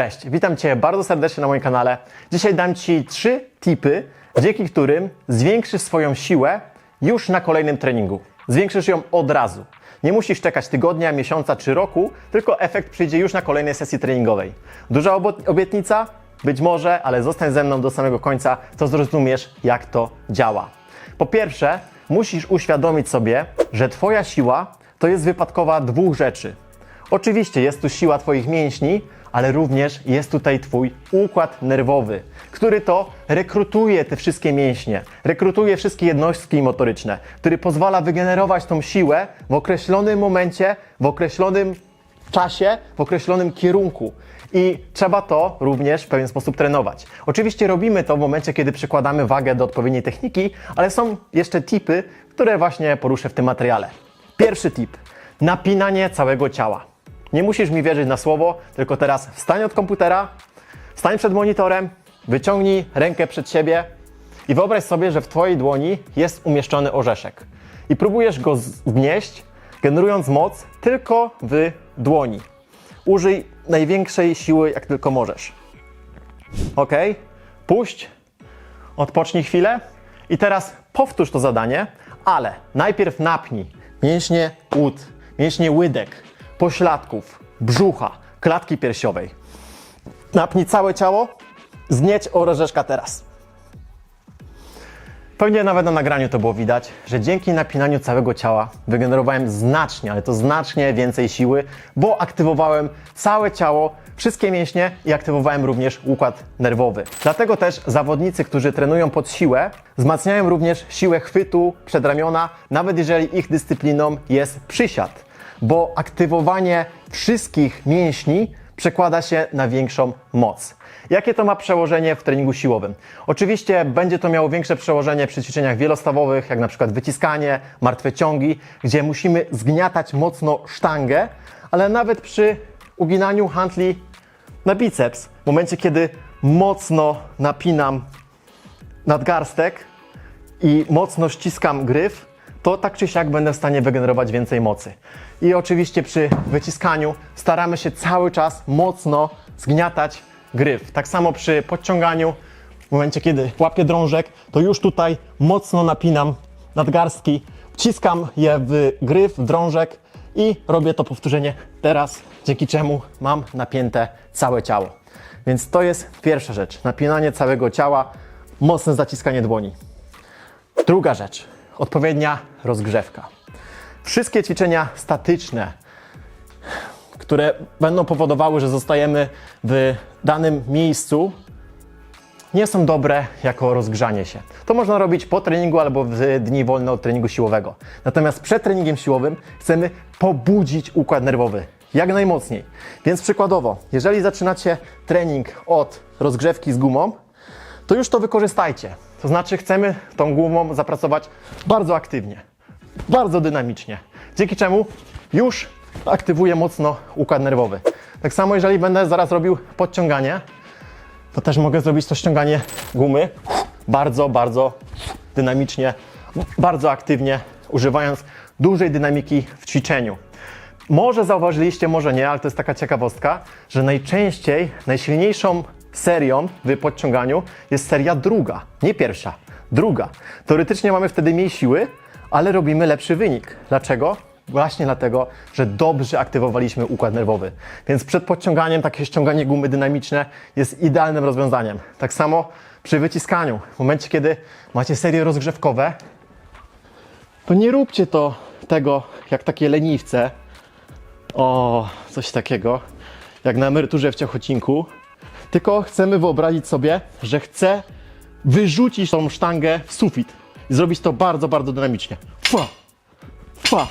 Cześć, witam Cię bardzo serdecznie na moim kanale. Dzisiaj dam Ci trzy tipy, dzięki którym zwiększysz swoją siłę już na kolejnym treningu. Zwiększysz ją od razu. Nie musisz czekać tygodnia, miesiąca czy roku, tylko efekt przyjdzie już na kolejnej sesji treningowej. Duża obietnica? Być może, ale zostań ze mną do samego końca, to zrozumiesz, jak to działa. Po pierwsze, musisz uświadomić sobie, że Twoja siła to jest wypadkowa dwóch rzeczy. Oczywiście jest tu siła Twoich mięśni, ale również jest tutaj Twój układ nerwowy, który to rekrutuje te wszystkie mięśnie, rekrutuje wszystkie jednostki motoryczne, który pozwala wygenerować tą siłę w określonym momencie, w określonym czasie, w określonym kierunku. I trzeba to również w pewien sposób trenować. Oczywiście robimy to w momencie, kiedy przykładamy wagę do odpowiedniej techniki, ale są jeszcze tipy, które właśnie poruszę w tym materiale. Pierwszy tip: napinanie całego ciała. Nie musisz mi wierzyć na słowo, tylko teraz wstań od komputera, stań przed monitorem, wyciągnij rękę przed siebie i wyobraź sobie, że w Twojej dłoni jest umieszczony orzeszek. I próbujesz go zgnieść, generując moc tylko w dłoni. Użyj największej siły, jak tylko możesz. Ok, puść, odpocznij chwilę i teraz powtórz to zadanie, ale najpierw napnij mięśnie łód, mięśnie łydek, pośladków, brzucha, klatki piersiowej. Napnij całe ciało, zgnieć orzeszka teraz. Pewnie nawet na nagraniu to było widać, że dzięki napinaniu całego ciała wygenerowałem znacznie, ale to znacznie więcej siły, bo aktywowałem całe ciało, wszystkie mięśnie i aktywowałem również układ nerwowy. Dlatego też zawodnicy, którzy trenują pod siłę, wzmacniają również siłę chwytu przedramiona, nawet jeżeli ich dyscypliną jest przysiad, bo aktywowanie wszystkich mięśni przekłada się na większą moc. Jakie to ma przełożenie w treningu siłowym? Oczywiście będzie to miało większe przełożenie przy ćwiczeniach wielostawowych, jak na przykład wyciskanie, martwe ciągi, gdzie musimy zgniatać mocno sztangę, ale nawet przy uginaniu handli na biceps, w momencie kiedy mocno napinam nadgarstek i mocno ściskam gryf, to tak czy siak będę w stanie wygenerować więcej mocy. I oczywiście przy wyciskaniu staramy się cały czas mocno zgniatać gryf. Tak samo przy podciąganiu, w momencie kiedy łapię drążek, to już tutaj mocno napinam nadgarstki, wciskam je w gryf, w drążek i robię to powtórzenie teraz, dzięki czemu mam napięte całe ciało. Więc to jest pierwsza rzecz, napinanie całego ciała, mocne zaciskanie dłoni. Druga rzecz, odpowiednia rozgrzewka. Wszystkie ćwiczenia statyczne, które będą powodowały, że zostajemy w danym miejscu, nie są dobre jako rozgrzanie się. To można robić po treningu albo w dni wolne od treningu siłowego. Natomiast przed treningiem siłowym chcemy pobudzić układ nerwowy jak najmocniej. Więc przykładowo, jeżeli zaczynacie trening od rozgrzewki z gumą, to już to wykorzystajcie. To znaczy chcemy tą gumą zapracować bardzo aktywnie, bardzo dynamicznie, dzięki czemu już aktywuje mocno układ nerwowy. Tak samo jeżeli będę zaraz robił podciąganie, to też mogę zrobić to ściąganie gumy bardzo, bardzo dynamicznie, bardzo aktywnie, używając dużej dynamiki w ćwiczeniu. Może zauważyliście, może nie, ale to jest taka ciekawostka, że najczęściej, najsilniejszą serią w podciąganiu jest seria druga, nie pierwsza, druga. Teoretycznie mamy wtedy mniej siły, ale robimy lepszy wynik. Dlaczego? Właśnie dlatego, że dobrze aktywowaliśmy układ nerwowy. Więc przed podciąganiem takie ściąganie gumy dynamiczne jest idealnym rozwiązaniem. Tak samo przy wyciskaniu. W momencie, kiedy macie serie rozgrzewkowe, to nie róbcie to tego jak takie leniwce. O, coś takiego, jak na emeryturze w Ciechocinku. Tylko chcemy wyobrazić sobie, że chcę wyrzucić tą sztangę w sufit i zrobić to bardzo, bardzo dynamicznie. Fa, fa.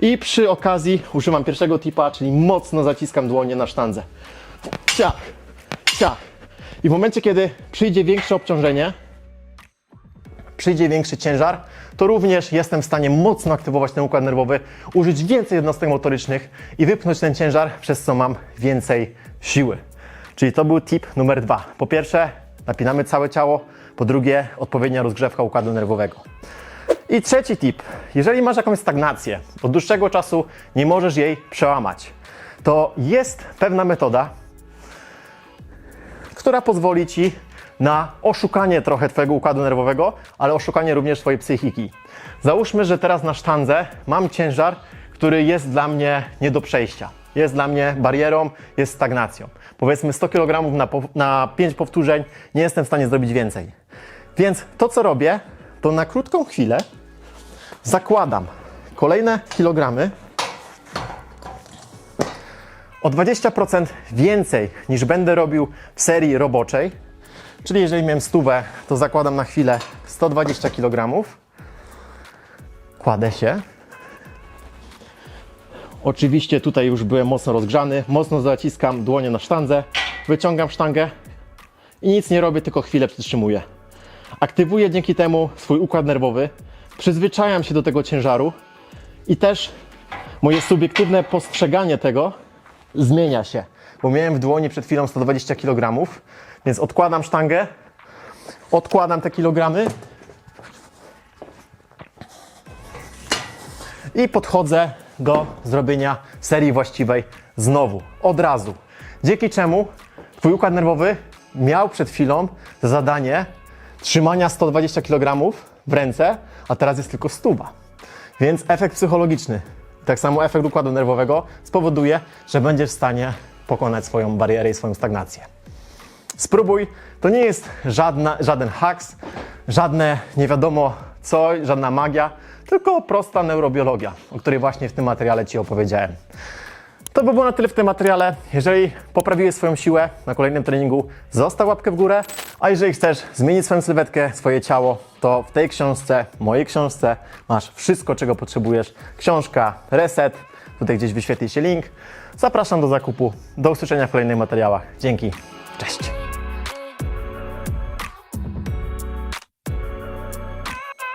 I przy okazji używam pierwszego tipa, czyli mocno zaciskam dłonie na sztandze. Ciach, ciach. I w momencie, kiedy przyjdzie większe obciążenie, przyjdzie większy ciężar, to również jestem w stanie mocno aktywować ten układ nerwowy, użyć więcej jednostek motorycznych i wypchnąć ten ciężar, przez co mam więcej siły. Czyli to był tip numer dwa. Po pierwsze, napinamy całe ciało, po drugie, odpowiednia rozgrzewka układu nerwowego. I trzeci tip. Jeżeli masz jakąś stagnację, od dłuższego czasu nie możesz jej przełamać, to jest pewna metoda, która pozwoli Ci na oszukanie trochę Twojego układu nerwowego, ale oszukanie również Twojej psychiki. Załóżmy, że teraz na sztandze mam ciężar, który jest dla mnie nie do przejścia. Jest dla mnie barierą, jest stagnacją. Powiedzmy 100 kg na, na 5 powtórzeń, nie jestem w stanie zrobić więcej. Więc to, co robię, to na krótką chwilę zakładam kolejne kilogramy o 20% więcej niż będę robił w serii roboczej. Czyli jeżeli miałem stówę, to zakładam na chwilę 120 kg. Kładę się. Oczywiście tutaj już byłem mocno rozgrzany, mocno zaciskam dłonie na sztandze, wyciągam sztangę i nic nie robię, tylko chwilę przytrzymuję. Aktywuję dzięki temu swój układ nerwowy, przyzwyczajam się do tego ciężaru i też moje subiektywne postrzeganie tego zmienia się. Bo miałem w dłoni przed chwilą 120 kg, więc odkładam sztangę, odkładam te kilogramy i podchodzę do zrobienia serii właściwej znowu, od razu. Dzięki czemu Twój układ nerwowy miał przed chwilą za zadanie trzymania 120 kg w ręce, a teraz jest tylko stuba. Więc efekt psychologiczny, tak samo efekt układu nerwowego spowoduje, że będziesz w stanie pokonać swoją barierę i swoją stagnację. Spróbuj, to nie jest żadna, żaden haks, żadne nie wiadomo co, żadna magia, tylko prosta neurobiologia, o której właśnie w tym materiale Ci opowiedziałem. To by było na tyle w tym materiale. Jeżeli poprawiłeś swoją siłę na kolejnym treningu, zostaw łapkę w górę. A jeżeli chcesz zmienić swoją sylwetkę, swoje ciało, to w tej książce, mojej książce, masz wszystko, czego potrzebujesz. Książka Reset, tutaj gdzieś wyświetli się link. Zapraszam do zakupu. Do usłyszenia w kolejnych materiałach. Dzięki. Cześć.